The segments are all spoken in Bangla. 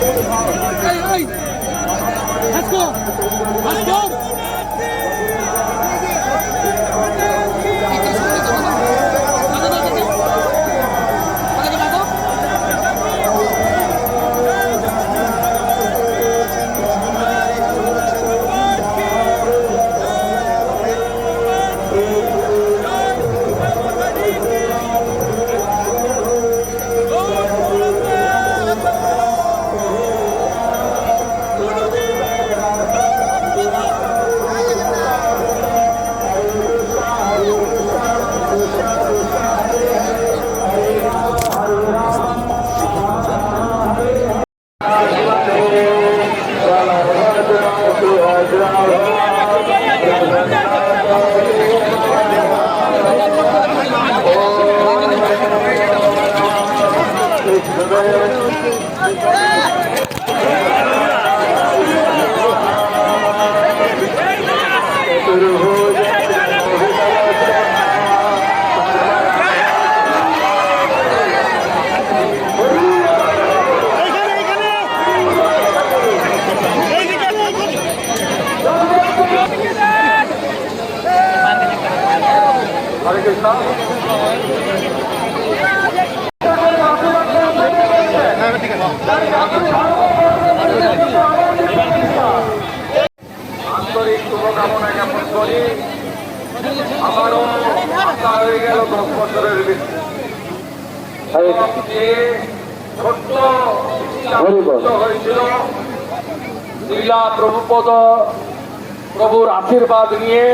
Let's go! Let's go! হরে কৃষ্ণ লীলা প্রভুপদ প্রভুর আশীর্বাদ নিয়ে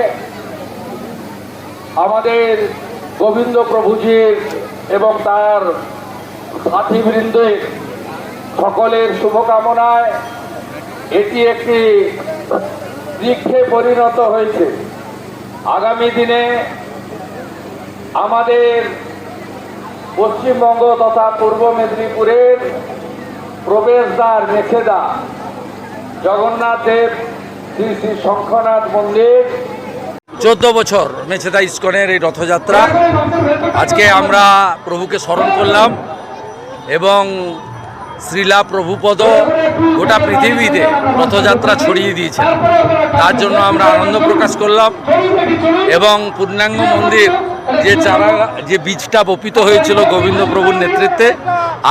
আমাদের গোবিন্দ প্রভুজির এবং তার সাথীবৃন্দের সকলের শুভকামনায় এটি একটি বৃক্ষে পরিণত হয়েছে। আগামী দিনে আমাদের পশ্চিমবঙ্গ তথা পূর্ব মেদিনীপুরের প্রবেশদ্বার মেছেদা জগন্নাথ দেব, শ্রী শ্রী শঙ্খনাথ মন্দির। চোদ্দ বছর মেছেদা ইস্কনের এই রথযাত্রা। আজকে আমরা প্রভুকে স্মরণ করলাম এবং শ্রীলা প্রভুপদ গোটা পৃথিবীতে রথযাত্রা ছড়িয়ে দিয়েছেন। তার জন্য আমরা আনন্দ প্রকাশ করলাম এবং পূর্ণাঙ্গ মন্দির যে চারা, যে বীজটা বপিত হয়েছিল গোবিন্দ প্রভুর নেতৃত্বে,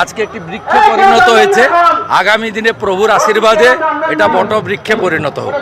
আজকে একটি বৃক্ষে পরিণত হয়েছে। আগামী দিনে প্রভুর আশীর্বাদে এটা বট বৃক্ষে পরিণত হোক।